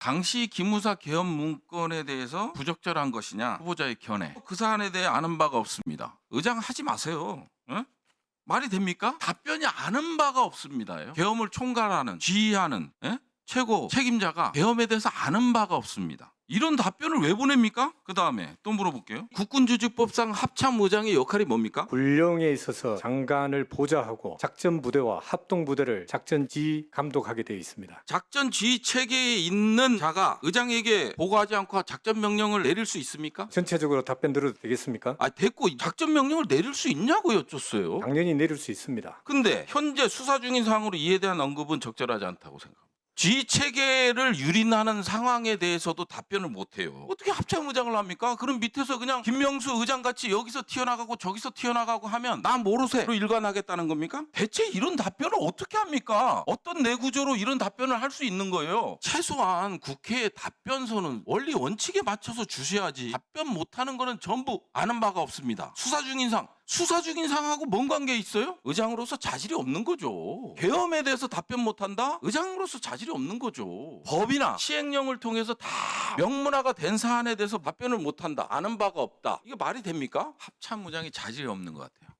당시 기무사 개헌 문건에 대해서 부적절한 것이냐 후보자의 견해 그 사안에 대해 아는 바가 없습니다. 의장 하지 마세요. 응? 말이 됩니까? 답변이 아는 바가 없습니다. 계엄을 총괄하는 지휘하는 예? 최고 책임자가 계엄에 대해서 아는 바가 없습니다. 이런 답변을 왜 보냅니까? 그 다음에 또 물어볼게요. 국군조직법상 합참 의장의 역할이 뭡니까? 군령에 있어서 장관을 보좌하고 작전 부대와 합동 부대를 작전 지휘 감독하게 되어 있습니다. 작전 지휘 체계에 있는 자가 의장에게 보고하지 않고 작전 명령을 내릴 수 있습니까? 전체적으로 답변 들어도 되겠습니까? 아 됐고 작전 명령을 내릴 수 있냐고 여쭙어요. 당연히 내릴 수 있습니다. 근데 현재 수사 중인 사항으로 이에 대한 언급은 적절하지 않다고 생각합니다. 지휘 체계를 유린하는 상황에 대해서도 답변을 못 해요. 어떻게 합참 의장을 합니까? 그럼 밑에서 그냥 김명수 의장 같이 여기서 튀어나가고 저기서 튀어나가고 하면 나 모르세로 일관하겠다는 겁니까? 대체 이런 답변을 어떻게 합니까? 어떤 내구조로 이런 답변을 할 수 있는 거예요? 최소한 국회의 답변서는 원리 원칙에 맞춰서 주셔야지. 답변 못 하는 거는 전부 아는 바가 없습니다. 수사 중인 상 수사 중인 상하고 뭔 관계 있어요? 의장으로서 자질이 없는 거죠. 계엄에 대해서 답변 못 한다? 의장으로서 자질이 없는 거죠. 법이나 시행령을 통해서 다 명문화가 된 사안에 대해서 답변을 못 한다. 아는 바가 없다. 이게 말이 됩니까? 합참 의장이 자질이 없는 것 같아요.